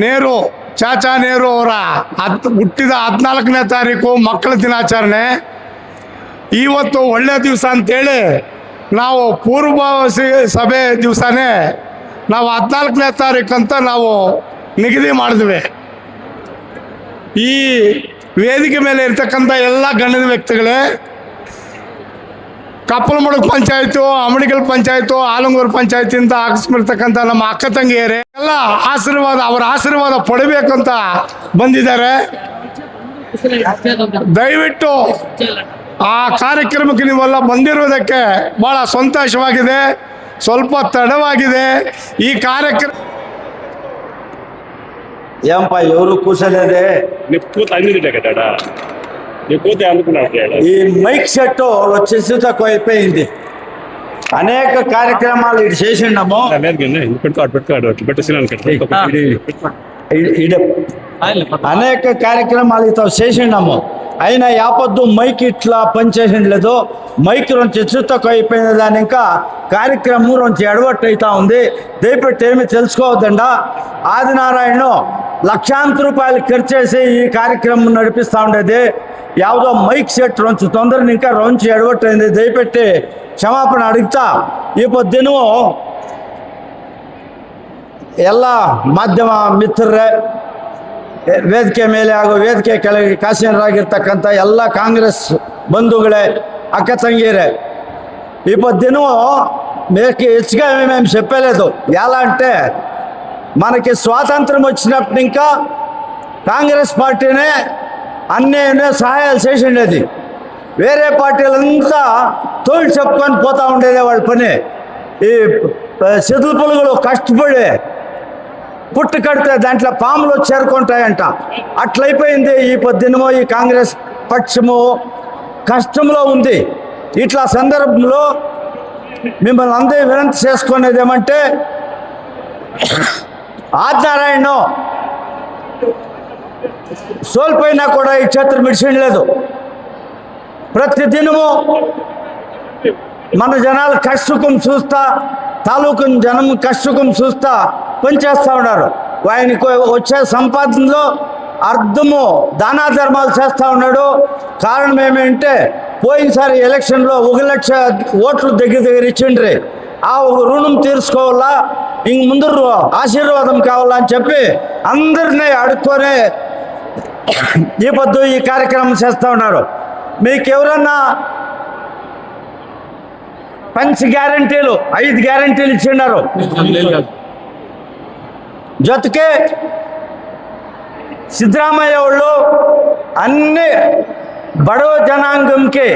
ನೆಹರು, ಚಾಚಾ ನೆಹರು ಅವರ ಹತ್, ಹುಟ್ಟಿದ ಹದಿನಾಲ್ಕನೇ ತಾರೀಕು ಮಕ್ಕಳ ದಿನಾಚರಣೆ. ಇವತ್ತು ಒಳ್ಳೆಯ ದಿವಸ ಅಂತೇಳಿ ನಾವು ಪೂರ್ವ ಸಭೆ ದಿವಸನೇ ನಾವು ಹದಿನಾಲ್ಕನೇ ತಾರೀಕು ಅಂತ ನಾವು ನಿಗದಿ ಮಾಡಿದ್ವಿ. ಈ ವೇದಿಕೆ ಮೇಲೆ ಇರ್ತಕ್ಕಂಥ ಎಲ್ಲ ಗಣ್ಯ ವ್ಯಕ್ತಿಗಳೇ ಕಪ್ಪಲಮುಡುಗ್ ಪಂಚಾಯತು ಅಮಡಿಗಲ್ ಪಂಚಾಯತು ಆಲಂಗೂರು ಪಂಚಾಯತಿಯಿಂದ ಹಾಕಿಸ್ಬಿಡ್ತಕ್ಕಂಥ ನಮ್ಮ ಅಕ್ಕ ತಂಗಿಯರೇ. ಎಲ್ಲ ಆಶೀರ್ವಾದ ಅವರ ಆಶೀರ್ವಾದ ಪಡಿಬೇಕಂತ ಬಂದಿದ್ದಾರೆ. ದಯವಿಟ್ಟು ಆ ಕಾರ್ಯಕ್ರಮಕ್ಕೆ ನೀವೆಲ್ಲ ಬಂದಿರೋದಕ್ಕೆ ಬಹಳ ಸಂತೋಷವಾಗಿದೆ. ಸ್ವಲ್ಪ ತಡವಾಗಿದೆ. ಈ ಕಾರ್ಯಕ್ರಮ ಏನಪ್ಪ ಇವರು ಕೂಸಲಿದೆ ఈ మైక్ సెట్ వచ్చేసి తక్కువ అయిపోయింది. అనేక కార్యక్రమాలు ఇటు చేసిండము. ఇడ అనేక కార్యక్రమాలు ఇతో చేసిండము. అయినా యాపొద్దు మైక్ ఇట్లా పనిచేసిండలేదు. మైక్ నుంచి తక్కువ అయిపోయిన దాని ఇంకా కార్యక్రమం నుంచి ఎడవట్టు అవుతా ఉంది. దయపెట్టి ఏమి తెలుసుకోవద్దండా. ఆదినారాయణ లక్షాంత రూపాయలు ఖర్చు చేసి ఈ కార్యక్రమం నడిపిస్తూ ఉండేది. ಯಾವುದೋ ಮೈಕ್ ಸೆಟ್ ರೊಂಚು, ತೊಂದರೆ ನಿಂಕ ರೊಂಚು ಎಡವಟ್ಟಿಂದ దయపెట్టి ಕ್ಷಮಾಪಣೆ ಅಡುಗ್ತಾ ಈ ಪದ್ಯನೂ ಎಲ್ಲ ಮಾಧ್ಯಮ ಮಿತ್ರರೇ, ವೇದಿಕೆ ಮೇಲೆ ಹಾಗೂ ವೇದಿಕೆ ಕೆಳಗೆ ಕಾಸಿನರಾಗಿರ್ತಕ್ಕಂಥ ಎಲ್ಲ ಕಾಂಗ್ರೆಸ್ ಬಂಧುಗಳೇ, ಅಕ್ಕ ತಂಗಿಯರೇ ಈ పొద్దును ಮೇಕೆ ಹೆಚ್ಚಿಗೆ మేము చెప్పలేదు ಎಲ್ಲ అంటే ಮನಕ್ಕೆ ಸ್ವಾತಂತ್ರ್ಯ వచ్చినప్పుడు ಕಾಂಗ್ರೆಸ್ ಪಾರ್ಟಿನೇ అన్నేనే సహాయాలు చేసి ఉండేది వేరే పార్టీలంతా తోడు చెప్పుకొని పోతూ ఉండేది వాళ్ళ పని. ఈ చెదులు పులుగులు కష్టపడి పుట్టు కడితే దాంట్లో పాములు చేరుకుంటాయంట. అట్లయిపోయింది ఈ పొద్దునమో ఈ కాంగ్రెస్ పక్షము. కష్టంలో ఉంది. ఇట్లా సందర్భంలో మిమ్మల్ని అందరూ వినంతి చేసుకునేది ఏమంటే ఆదినారాయణ సోల్పోయినా కూడా ఈ క్షేత్రం విడిచిండలేదు ప్రతి దినము మన జనాలు కష్టకం చూస్తా తాలూకు జనం కష్టకం చూస్తా పనిచేస్తూ ఉన్నారు. ఆయనకు వచ్చే సంపాదనలో అర్థము దానా ధర్మాలు చేస్తూ ఉన్నాడు. కారణం ఏమంటే పోయినసారి ఎలక్షన్లో ఒక లక్ష ఓట్లు దగ్గర దగ్గర ఇచ్చిండ్రి. ఆ ఒక రుణం తీర్చుకోవాలా ఇంక ముందు ఆశీర్వాదం కావాలా అని చెప్పి అందరినీ అడుక్కొని ఈ పొద్దు ఈ కార్యక్రమం చేస్తూ ఉన్నారు. మీకు ఎవరన్నా పంచ్ గ్యారంటీలు ఐదు గ్యారంటీలు ఇచ్చిన్నారు జೊತೆಗೆ సిద్ధరామయ్య వాళ్ళు అన్ని బడవ జనాంగంకి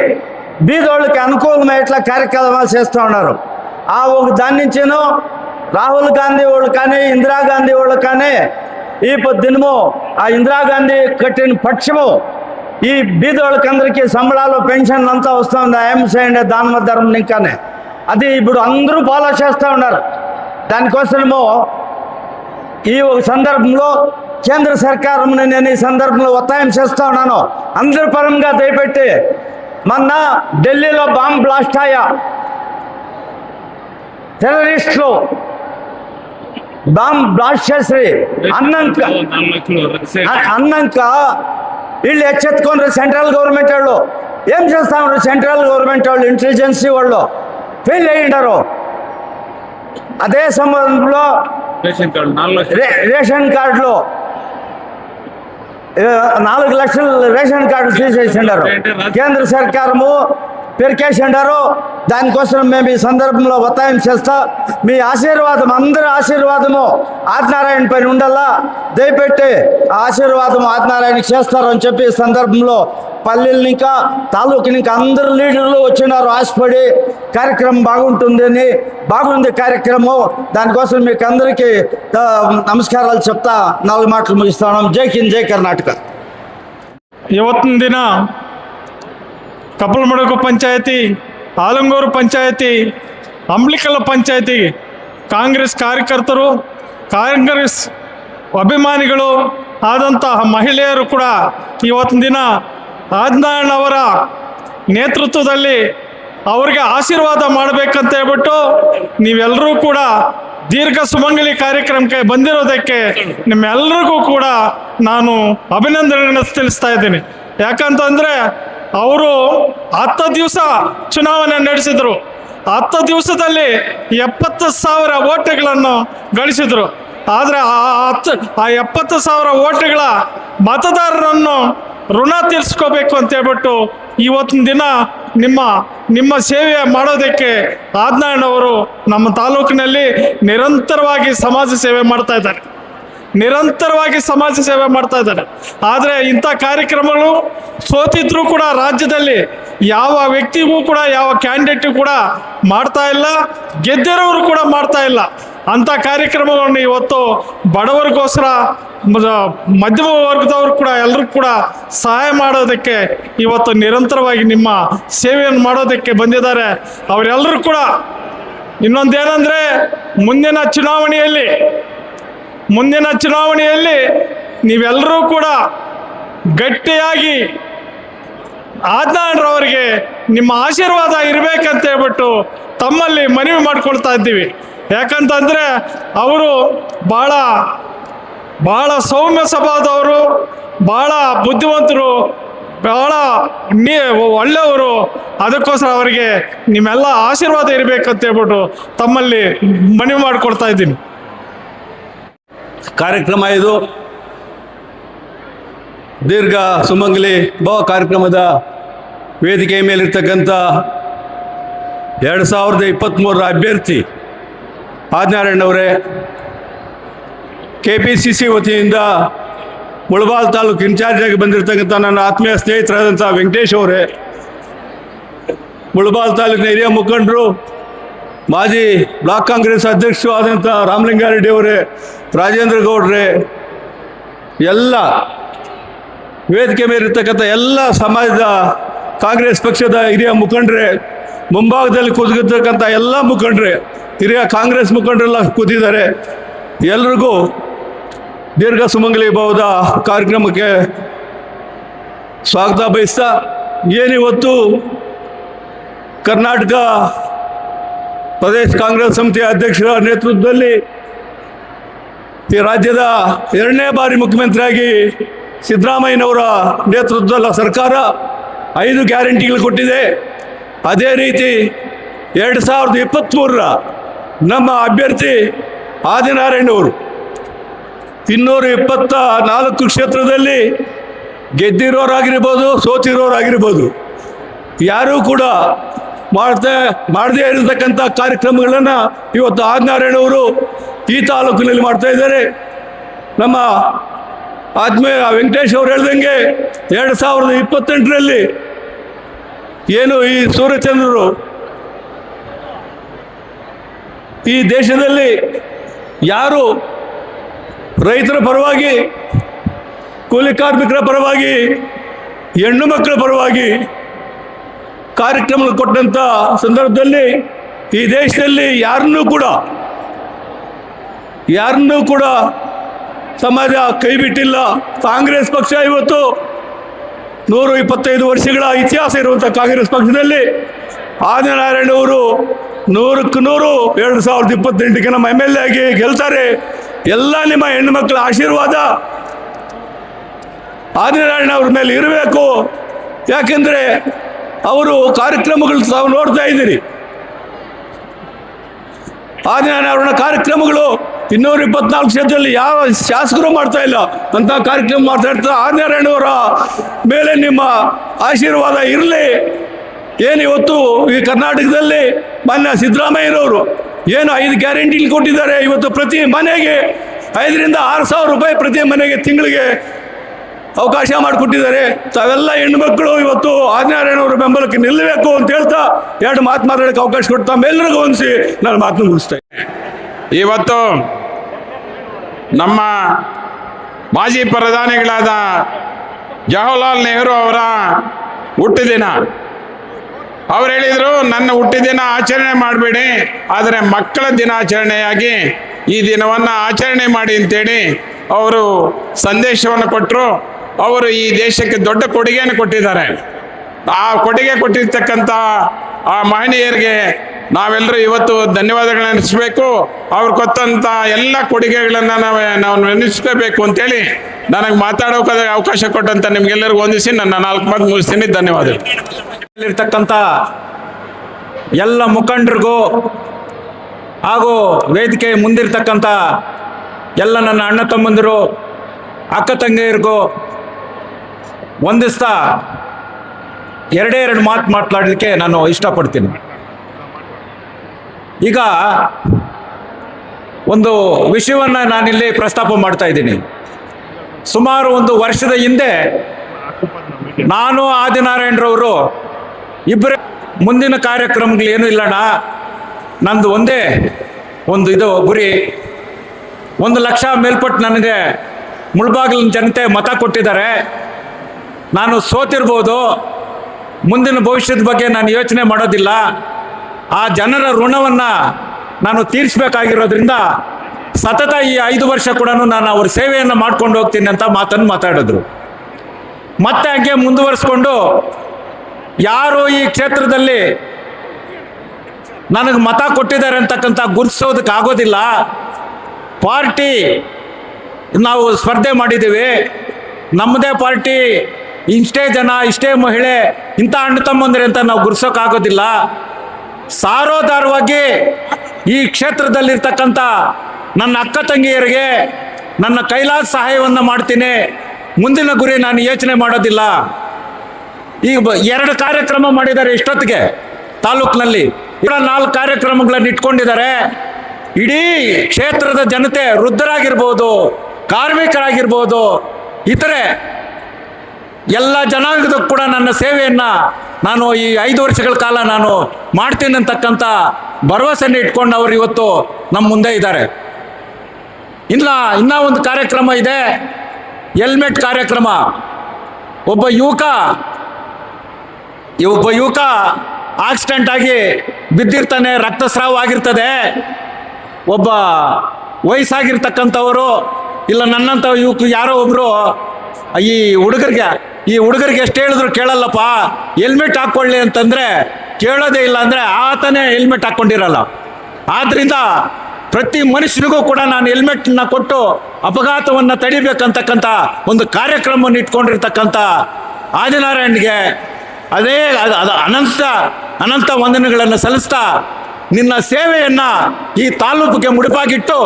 బీదోళ్ళకి అనుకూలమయ్యేట్లా కార్యక్రమాలు చేస్తూ ఉన్నారు. ఆ ఒక దాని నుంచేనో రాహుల్ గాంధీ వాళ్ళు కానీ ఇందిరాగాంధీ వాళ్ళు కానీ ఈ పొద్దునము ఆ ఇందిరాగాంధీ కట్టిన పక్షము ఈ బీదోళ్ళకందరికీ సంబళాలు పెన్షన్లు అంతా వస్తుంది. ఎంసీ దానమ ధర్మం ఇంకానే. అది ఇప్పుడు అందరూ ఫాలో చేస్తూ ఉన్నారు. దానికోసమేమో ఈ ఒక సందర్భంలో కేంద్ర సర్కారం నేను ఈ సందర్భంలో ఒత్తాయం చేస్తూ ఉన్నాను. అందరి పరంగా దయపెట్టి మొన్న ఢిల్లీలో బాంబ్ బ్లాస్ట్ అయ్యా. టెర్రరిస్టులు బ్లాస్ట్ చేసి అన్నాక అన్నాక వీళ్ళు ఎచ్చెత్తుకున్నారు సెంట్రల్ గవర్నమెంట్ వాళ్ళు. ఏం చేస్తా ఉన్నారు సెంట్రల్ గవర్నమెంట్ వాళ్ళు ఇంటెలిజెన్సీ వాళ్ళు? ఫెయిల్ అయ్యిండారు అదే సందర్భంలో రేషన్ కార్డు నాలుగు లక్షలు. రే- రేషన్ కార్డులో నాలుగు లక్షలు రేషన్ కార్డు తీసేసిండారు కేంద్ర సర్కారము పెరికేసిండారు దానికోసం మేము ఈ సందర్భంలో ఒత్తాయం చేస్తా మీ ఆశీర్వాదం అందరి ఆశీర్వాదము ఆదినారాయణ పైన ఉండాలా దయపెట్టి ఆ ఆశీర్వాదం ఆదినారాయణకి చేస్తారు అని చెప్పి ఈ సందర్భంలో పల్లెల్ని ఇంకా తాలూకుని ఇంకా అందరు లీడర్లు వచ్చినారు ఆశపడి కార్యక్రమం బాగుంటుందని బాగుంది కార్యక్రమం దానికోసం మీకు అందరికీ ఆ, నమస్కారాలు చెప్తా నాలుగు మాటలు ముగిస్తాను జై హింద్ జై కర్ణాటక ಇವತ್ತಿನ ದಿನ ಕಪ್ಪಲಮಡುಗು ಪಂಚಾಯತಿ ಆಲಂಗೂರು ಪಂಚಾಯತಿ ಅಂಬ್ಲಿಕಲ ಪಂಚಾಯತಿ, ಕಾಂಗ್ರೆಸ್ ಕಾರ್ಯಕರ್ತರು, ಕಾಂಗ್ರೆಸ್ ಅಭಿಮಾನಿಗಳು ಆದಂತಹ ಮಹಿಳೆಯರು ಕೂಡ ಇವತ್ತಿನ ದಿನ ಆಜ್ನಾಯಣ್ ಅವರ ನೇತೃತ್ವದಲ್ಲಿ ಅವರಿಗೆ ಆಶೀರ್ವಾದ ಮಾಡಬೇಕಂತ ಹೇಳ್ಬಿಟ್ಟು ನೀವೆಲ್ಲರೂ ಕೂಡ ದೀರ್ಘ ಸುಮಂಗಲಿ ಕಾರ್ಯಕ್ರಮಕ್ಕೆ ಬಂದಿರೋದಕ್ಕೆ ನಿಮ್ಮೆಲ್ಲರಿಗೂ ಕೂಡ ನಾನು ಅಭಿನಂದನೆಯನ್ನು ತಿಳಿಸ್ತಾ ಇದ್ದೀನಿ. ಯಾಕಂತಂದ್ರೆ ಅವರು ಹತ್ತು ದಿವಸ ಚುನಾವಣೆ ನಡೆಸಿದ್ರು. ಹತ್ತು ದಿವಸದಲ್ಲಿ ಎಪ್ಪತ್ತು ಸಾವಿರ ಓಟುಗಳನ್ನು ಗಳಿಸಿದರು. ಆದರೆ ಆ ಹತ್ತು, ಆ ಎಪ್ಪತ್ತು ಸಾವಿರ ಓಟ್ಗಳ ಮತದಾರರನ್ನು ಋಣ ತೀರಿಸ್ಕೋಬೇಕು ಅಂತ ಹೇಳ್ಬಿಟ್ಟು ಇವತ್ತಿನ ದಿನ ನಿಮ್ಮ ನಿಮ್ಮ ಸೇವೆ ಮಾಡೋದಕ್ಕೆ ಅವರು ನಮ್ಮ ತಾಲೂಕಿನಲ್ಲಿ ನಿರಂತರವಾಗಿ ಸಮಾಜ ಸೇವೆ ಮಾಡ್ತಾ ಇದ್ದಾರೆ. ನಿರಂತರವಾಗಿ ಸಮಾಜ ಸೇವೆ ಮಾಡ್ತಾ ಇದ್ದಾರೆ. ಆದರೆ ಇಂಥ ಕಾರ್ಯಕ್ರಮಗಳು ಸೋತಿದ್ರು ಕೂಡ ರಾಜ್ಯದಲ್ಲಿ ಯಾವ ವ್ಯಕ್ತಿಗೂ ಕೂಡ, ಯಾವ ಕ್ಯಾಂಡಿಡೇಟು ಕೂಡ ಮಾಡ್ತಾ ಇಲ್ಲ, ಗೆದ್ದಿರೋರು ಕೂಡ ಮಾಡ್ತಾ ಇಲ್ಲ. ಅಂಥ ಕಾರ್ಯಕ್ರಮಗಳನ್ನು ಇವತ್ತು ಬಡವರಿಗೋಸ್ಕರ ಮಧ್ಯಮ ವರ್ಗದವರು ಕೂಡ ಎಲ್ಲರೂ ಕೂಡ ಸಹಾಯ ಮಾಡೋದಕ್ಕೆ ಇವತ್ತು ನಿರಂತರವಾಗಿ ನಿಮ್ಮ ಸೇವೆಯನ್ನು ಮಾಡೋದಕ್ಕೆ ಬಂದಿದ್ದಾರೆ. ಅವರೆಲ್ಲರೂ ಕೂಡ ಇನ್ನೊಂದೇನೆಂದರೆ ಮುಂದಿನ ಚುನಾವಣೆಯಲ್ಲಿ ಮುಂದಿನ ಚುನಾವಣೆಯಲ್ಲಿ ನೀವೆಲ್ಲರೂ ಕೂಡ ಗಟ್ಟಿಯಾಗಿ ಆಜ್ಞಾನರವರಿಗೆ ನಿಮ್ಮ ಆಶೀರ್ವಾದ ಇರಬೇಕಂತ ಹೇಳ್ಬಿಟ್ಟು ತಮ್ಮಲ್ಲಿ ಮನವಿ ಮಾಡ್ಕೊಳ್ತಾ ಇದ್ದೀವಿ. ಯಾಕಂತಂದರೆ ಅವರು ಭಾಳ ಭಾಳ ಸೌಮ್ಯ ಸ್ವಭಾವದವರು ಭಾಳ ಬುದ್ಧಿವಂತರು ಭಾಳ ನೀ, ಒಳ್ಳೆಯವರು. ಅದಕ್ಕೋಸ್ಕರ ಅವರಿಗೆ ನಿಮ್ಮೆಲ್ಲ ಆಶೀರ್ವಾದ ಇರಬೇಕಂತ ಹೇಳ್ಬಿಟ್ಟು ತಮ್ಮಲ್ಲಿ ಮನವಿ ಮಾಡಿಕೊಡ್ತಾ ಇದ್ದೀನಿ. ಕಾರ್ಯಕ್ರಮ ಇದು. ದೀರ್ಘ ಸುಮಂಗಲಿ ಭವ ಕಾರ್ಯಕ್ರಮದ ವೇದಿಕೆಯ ಮೇಲಿರ್ತಕ್ಕಂಥ ಎರಡು ಸಾವಿರದ ಇಪ್ಪತ್ತ್ಮೂರರ ಅಭ್ಯರ್ಥಿ ಆದಿನಾರಾಯಣವರೇ ಕೆ ಪಿ ಸಿ ಸಿ ವತಿಯಿಂದ ಮುಳಬಾಲ್ ತಾಲೂಕು ಇನ್ಚಾರ್ಜ್ ಆಗಿ ಬಂದಿರತಕ್ಕಂಥ ನನ್ನ ಆತ್ಮೀಯ ಸ್ನೇಹಿತರಾದಂಥ ವೆಂಕಟೇಶ್ ಅವರೇ. ಮುಳಬಾಲ್ ತಾಲೂಕಿನ ಹಿರಿಯ ಮುಖಂಡರು ಮಾಜಿ ಬ್ಲಾಕ್ ಕಾಂಗ್ರೆಸ್ ಅಧ್ಯಕ್ಷರು ಆದಂಥ ರಾಮಲಿಂಗಾರೆಡ್ಡಿ ಅವರೇ, ರಾಜೇಂದ್ರ ಗೌಡ್ರೆ, ಎಲ್ಲ ವೇದಿಕೆ ಮೇಲಿರ್ತಕ್ಕಂಥ ಎಲ್ಲ ಸಮಾಜದ ಕಾಂಗ್ರೆಸ್ ಪಕ್ಷದ ಹಿರಿಯ ಮುಖಂಡರೆ, ಮುಂಭಾಗದಲ್ಲಿ ಕೂತಿರ್ತಕ್ಕಂಥ ಎಲ್ಲ ಮುಖಂಡರೆ, ಹಿರಿಯ ಕಾಂಗ್ರೆಸ್ ಮುಖಂಡರೆಲ್ಲ ಕೂತಿದ್ದಾರೆ ಎಲ್ರಿಗೂ ದೀರ್ಘ ಸುಮಂಗಲಿ ಭಾವದ ಕಾರ್ಯಕ್ರಮಕ್ಕೆ ಸ್ವಾಗತ ಬಯಸ್ತಾ, ಏನಿವತ್ತು ಕರ್ನಾಟಕ ಪ್ರದೇಶ ಕಾಂಗ್ರೆಸ್ ಸಮಿತಿಯ ಅಧ್ಯಕ್ಷರ ನೇತೃತ್ವದಲ್ಲಿ ಈ ರಾಜ್ಯದ ಎರಡನೇ ಬಾರಿ ಮುಖ್ಯಮಂತ್ರಿಯಾಗಿ ಸಿದ್ದರಾಮಯ್ಯನವರ ನೇತೃತ್ವದ ಸರ್ಕಾರ ಐದು ಗ್ಯಾರಂಟಿಗಳು ಕೊಟ್ಟಿದೆ. ಅದೇ ರೀತಿ ಎರಡು ಸಾವಿರದ ಇಪ್ಪತ್ತ್ಮೂರರ ನಮ್ಮ ಅಭ್ಯರ್ಥಿ ಆದಿನಾರಾಯಣವರು ಇನ್ನೂರ ಇಪ್ಪತ್ತ ನಾಲ್ಕು ಕ್ಷೇತ್ರದಲ್ಲಿ ಗೆದ್ದಿರೋರಾಗಿರ್ಬೋದು ಸೋತಿರೋರಾಗಿರ್ಬೋದು. ಯಾರೂ ಕೂಡ ಮಾಡ್ತಾ ಮಾಡದೇ ಇರತಕ್ಕಂಥ ಕಾರ್ಯಕ್ರಮಗಳನ್ನು ಇವತ್ತು ಆದಿನಾರಾಯಣವರು ಈ ತಾಲೂಕಿನಲ್ಲಿ ಮಾಡ್ತಾ ಇದ್ದಾರೆ. ನಮ್ಮ ಆತ್ಮೀಯ ವೆಂಕಟೇಶ್ ಅವರು ಹೇಳ್ದಂಗೆ ಎರಡು ಸಾವಿರದ ಇಪ್ಪತ್ತೆಂಟರಲ್ಲಿ ಏನು ಈ ಸೂರ್ಯಚಂದ್ರರು ಈ ದೇಶದಲ್ಲಿ ಯಾರು ರೈತರ ಪರವಾಗಿ, ಕೂಲಿ ಕಾರ್ಮಿಕರ ಪರವಾಗಿ, ಹೆಣ್ಣು ಮಕ್ಕಳ ಪರವಾಗಿ ಕಾರ್ಯಕ್ರಮ ಕೊಟ್ಟಂಥ ಸಂದರ್ಭದಲ್ಲಿ ಈ ದೇಶದಲ್ಲಿ ಯಾರನ್ನೂ ಕೂಡ ಯಾರನ್ನೂ ಕೂಡ ಸಮಾಜ ಕೈ ಬಿಟ್ಟಿಲ್ಲ. ಕಾಂಗ್ರೆಸ್ ಪಕ್ಷ ಇವತ್ತು ನೂರು ಇಪ್ಪತ್ತೈದು ವರ್ಷಗಳ ಇತಿಹಾಸ ಇರುವಂಥ ಕಾಂಗ್ರೆಸ್ ಪಕ್ಷದಲ್ಲಿ ಆದಿನಾರಾಯಣವರು ನೂರಕ್ಕೆ ನೂರು, ಎರಡು ಸಾವಿರದ ಇಪ್ಪತ್ತೆಂಟಕ್ಕೆ ನಮ್ಮ ಎಂ ಎಲ್ ಎ ಆಗಿ ಗೆಲ್ತಾರೆ. ಎಲ್ಲ ನಿಮ್ಮ ಹೆಣ್ಣು ಮಕ್ಕಳ ಆಶೀರ್ವಾದ ಆದಿನಾರಾಯಣ ಅವ್ರ ಮೇಲೆ ಇರಬೇಕು. ಯಾಕೆಂದರೆ ಅವರು ಕಾರ್ಯಕ್ರಮಗಳು ತಾವು ನೋಡ್ತಾ ಇದ್ದೀರಿ. ಆದಿನಾರಾಯಣ ಕಾರ್ಯಕ್ರಮಗಳು ಇನ್ನೂರ ಇಪ್ಪತ್ನಾಲ್ಕು ಕ್ಷೇತ್ರದಲ್ಲಿ ಯಾವ ಶಾಸಕರು ಮಾಡ್ತಾ ಇಲ್ಲ ಅಂತ ಕಾರ್ಯಕ್ರಮ ಮಾಡ್ತಾ ಇರ್ತಾರೆ. ಆದಿನಾರಾಯಣವರ ಮೇಲೆ ನಿಮ್ಮ ಆಶೀರ್ವಾದ ಇರಲಿ. ಏನು ಇವತ್ತು ಈ ಕರ್ನಾಟಕದಲ್ಲಿ ಮಾನ್ಯ ಸಿದ್ದರಾಮಯ್ಯನವರು ಏನು ಐದು ಗ್ಯಾರಂಟಿಲಿ ಕೊಟ್ಟಿದ್ದಾರೆ. ಇವತ್ತು ಪ್ರತಿ ಮನೆಗೆ ಐದರಿಂದ ಆರು ಸಾವಿರ ರೂಪಾಯಿ ಪ್ರತಿ ಮನೆಗೆ ತಿಂಗಳಿಗೆ ಅವಕಾಶ ಮಾಡಿಕೊಟ್ಟಿದ್ದಾರೆ. ತಾವೆಲ್ಲ ಹೆಣ್ಮಕ್ಳು ಇವತ್ತು ಆದಿನಾರಾಯಣವರ ಬೆಂಬಲಕ್ಕೆ ನಿಲ್ಲಬೇಕು ಅಂತ ಹೇಳ್ತಾ ಎರಡು ಮಾತು ಮಾತಾಡೋಕ್ಕೆ ಅವಕಾಶ ಕೊಡ್ತಾ ತಮ್ಮೆಲ್ಲರಿಗೂ ಹೊಂದಿಸಿ ನಾನು ಮಾತನ್ನು ಮುಗಿಸ್ತೇನೆ ಇವತ್ತು ನಮ್ಮ ಮಾಜಿ ಪ್ರಧಾನಿಗಳಾದ ಜವಾಹರ್ಲಾಲ್ ನೆಹರು ಅವರ ಹುಟ್ಟಿದಿನ ಅವ್ರು ಹೇಳಿದರು, ನನ್ನ ಹುಟ್ಟಿದಿನ ಆಚರಣೆ ಮಾಡಬೇಡಿ, ಆದರೆ ಮಕ್ಕಳ ದಿನಾಚರಣೆಯಾಗಿ ಈ ದಿನವನ್ನು ಆಚರಣೆ ಮಾಡಿ ಅಂತೇಳಿ ಅವರು ಸಂದೇಶವನ್ನು ಕೊಟ್ಟರು ಅವರು ಈ ದೇಶಕ್ಕೆ ದೊಡ್ಡ ಕೊಡುಗೆಯನ್ನು ಕೊಟ್ಟಿದ್ದಾರೆ. ಆ ಕೊಡುಗೆ ಕೊಟ್ಟಿರ್ತಕ್ಕಂಥ ಆ ಮಹನೀಯರಿಗೆ ನಾವೆಲ್ಲರೂ ಇವತ್ತು ಧನ್ಯವಾದಗಳನ್ನ ಅನಿಸ್ಬೇಕು ಅವ್ರು ಕೊಟ್ಟಂತ ಎಲ್ಲ ಕೊಡುಗೆಗಳನ್ನ ನಾವು ನಾವು ನೆನೆಸ್ಕೋಬೇಕು ಅಂತೇಳಿ ನನಗೆ ಮಾತಾಡೋಕೆ ಅವಕಾಶ ಕೊಟ್ಟಂತ ನಿಮ್ಗೆಲ್ಲರಿಗೂ ಹೊಂದಿಸಿ ನನ್ನ ನಾಲ್ಕು ಮಾತು ಮುಗಿಸ್ತೀನಿ. ಧನ್ಯವಾದಗಳು. ಎಲ್ಲ ಮುಖಂಡರಿಗೂ ಹಾಗೂ ವೇದಿಕೆ ಮುಂದಿರ್ತಕ್ಕಂಥ ಎಲ್ಲ ನನ್ನ ಅಣ್ಣ ತಮ್ಮಂದಿರು, ಅಕ್ಕ ತಂಗಿಯರಿಗೂ ವಂದಿಸ್ತಾ ಎರಡೇ ಎರಡು ಮಾತು ಮಾತಾಡಲಿಕ್ಕೆ ನಾನು ಇಷ್ಟಪಡ್ತೀನಿ. ಈಗ ಒಂದು ವಿಷಯವನ್ನು ನಾನಿಲ್ಲಿ ಪ್ರಸ್ತಾಪ ಮಾಡ್ತಾ ಇದ್ದೀನಿ. ಸುಮಾರು ಒಂದು ವರ್ಷದ ಹಿಂದೆ ನಾನು ಆದಿನಾರಾಯಣರವರು ಇಬ್ಬರೇ ಮುಂದಿನ ಕಾರ್ಯಕ್ರಮಗಳು ಏನೂ ಇಲ್ಲಣ್ಣ. ನಂದು ಒಂದೇ ಒಂದು ಇದು ಗುರಿ. ಒಂದು ಲಕ್ಷ ಮೇಲ್ಪಟ್ಟು ನನಗೆ ಮುಳ್ಬಾಗಿಲಿನ ಜನತೆ ಮತ ಕೊಟ್ಟಿದ್ದಾರೆ. ನಾನು ಸೋತಿರ್ಬೋದು, ಮುಂದಿನ ಭವಿಷ್ಯದ ಬಗ್ಗೆ ನಾನು ಯೋಚನೆ ಮಾಡೋದಿಲ್ಲ. ಆ ಜನರ ಋಣವನ್ನು ನಾನು ತೀರಿಸಬೇಕಾಗಿರೋದ್ರಿಂದ ಸತತ ಈ ಐದು ವರ್ಷ ಕೂಡ ನಾನು ಅವ್ರ ಸೇವೆಯನ್ನು ಮಾಡ್ಕೊಂಡು ಹೋಗ್ತೀನಿ ಅಂತ ಮಾತನ್ನು ಮಾತಾಡಿದ್ರು. ಮತ್ತೆ ಹಾಗೆ ಮುಂದುವರಿಸ್ಕೊಂಡು ಯಾರು ಈ ಕ್ಷೇತ್ರದಲ್ಲಿ ನನಗೆ ಮತ ಕೊಟ್ಟಿದ್ದಾರೆ ಅಂತಕ್ಕಂಥ ಗುರುತಿಸೋದಕ್ಕೆ ಆಗೋದಿಲ್ಲ. ಪಾರ್ಟಿ ನಾವು ಸ್ಪರ್ಧೆ ಮಾಡಿದ್ದೀವಿ. ನಮ್ಮದೇ ಪಾರ್ಟಿ ಇಷ್ಟೇ ಜನ, ಇಷ್ಟೇ ಮಹಿಳೆ, ಇಂಥ ಅಣ್ಣ ತಮ್ಮಂದ್ರೆ ಅಂತ ನಾವು ಗುರ್ಸೋಕ್ಕಾಗೋದಿಲ್ಲ. ಸಾರೋದಾರವಾಗಿ ಈ ಕ್ಷೇತ್ರದಲ್ಲಿರ್ತಕ್ಕಂಥ ನನ್ನ ಅಕ್ಕ ತಂಗಿಯರಿಗೆ ನನ್ನ ಕೈಲಾದ ಸಹಾಯವನ್ನು ಮಾಡ್ತೀನಿ. ಮುಂದಿನ ಗುರಿ ನಾನು ಯೋಚನೆ ಮಾಡೋದಿಲ್ಲ. ಈ ಎರಡು ಕಾರ್ಯಕ್ರಮ ಮಾಡಿದ್ದಾರೆ ಇಷ್ಟೊತ್ತಿಗೆ ತಾಲೂಕಿನಲ್ಲಿ. ಇವರ ನಾಲ್ಕು ಕಾರ್ಯಕ್ರಮಗಳನ್ನು ಇಟ್ಕೊಂಡಿದ್ದಾರೆ. ಇಡೀ ಕ್ಷೇತ್ರದ ಜನತೆ ವೃದ್ಧರಾಗಿರ್ಬೋದು, ಕಾರ್ಮಿಕರಾಗಿರ್ಬೋದು, ಇತರೆ ಎಲ್ಲ ಜನಾಂಗದ ಕೂಡ ನನ್ನ ಸೇವೆಯನ್ನು ನಾನು ಈ ಐದು ವರ್ಷಗಳ ಕಾಲ ನಾನು ಮಾಡ್ತೀನಿ ಅಂತಕ್ಕಂಥ ಭರವಸೆಯನ್ನು ಇಟ್ಕೊಂಡು ಅವರು ಇವತ್ತು ನಮ್ಮ ಮುಂದೆ ಇದ್ದಾರೆ. ಇಲ್ಲ ಇನ್ನೂ ಒಂದು ಕಾರ್ಯಕ್ರಮ ಇದೆ, ಹೆಲ್ಮೆಟ್ ಕಾರ್ಯಕ್ರಮ. ಒಬ್ಬ ಯುವಕ, ಈ ಒಬ್ಬ ಯುವಕ ಆಕ್ಸಿಡೆಂಟ್ ಆಗಿ ಬಿದ್ದಿರ್ತಾನೆ, ರಕ್ತಸ್ರಾವ ಆಗಿರ್ತದೆ. ಒಬ್ಬ ವಯಸ್ಸಾಗಿರ್ತಕ್ಕಂಥವರು, ಇಲ್ಲ ನನ್ನಂಥ ಯುವಕ ಯಾರೋ ಒಬ್ಬರು ಈ ಹುಡುಗರಿಗೆ ಈ ಹುಡುಗರಿಗೆ ಎಷ್ಟು ಹೇಳಿದ್ರು ಕೇಳಲ್ಲಪ್ಪ. ಹೆಲ್ಮೆಟ್ ಹಾಕ್ಕೊಳ್ಳಿ ಅಂತಂದರೆ ಕೇಳೋದೇ ಇಲ್ಲ ಅಂದರೆ ಆತನೇ ಹೆಲ್ಮೆಟ್ ಹಾಕ್ಕೊಂಡಿರಲ್ಲ. ಆದ್ದರಿಂದ ಪ್ರತಿ ಮನುಷ್ಯನಿಗೂ ಕೂಡ ನಾನು ಹೆಲ್ಮೆಟ್ನ ಕೊಟ್ಟು ಅಪಘಾತವನ್ನು ತಡಿಬೇಕಂತಕ್ಕಂಥ ಒಂದು ಕಾರ್ಯಕ್ರಮವನ್ನು ಇಟ್ಕೊಂಡಿರ್ತಕ್ಕಂಥ ಆದಿನಾರಾಯಣ್ಗೆ ಅದೇ ಅದು ಅದು ಅನಂತ ಅನಂತ ವಂದನೆಗಳನ್ನು ಸಲ್ಲಿಸ್ತಾ ನಿನ್ನ ಸೇವೆಯನ್ನ ಈ ತಾಲೂಕಿಗೆ ಮುಡಿಪಾಗಿಟ್ಟು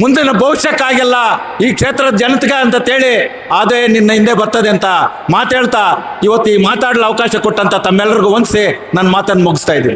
ಮುಂದಿನ ಭವಿಷ್ಯಕ್ಕಾಗೆಲ್ಲ ಈ ಕ್ಷೇತ್ರದ ಜನತೆಗೆ ಅಂತ ಹೇಳಿ ಅದೇ ನಿನ್ನ ಹಿಂದೆ ಬರ್ತದೆ ಅಂತ ಮಾತೇಳ್ತಾ ಇವತ್ತು ಈ ಮಾತಾಡಲು ಅವಕಾಶ ಕೊಟ್ಟಂತ ತಮ್ಮೆಲ್ಲರಿಗೂ ವಂದಿಸಿ. ನನ್ನ ಮಾತನ್ನು ಮುಗಿಸ್ತಾ ಇದ್ದೀನಿ.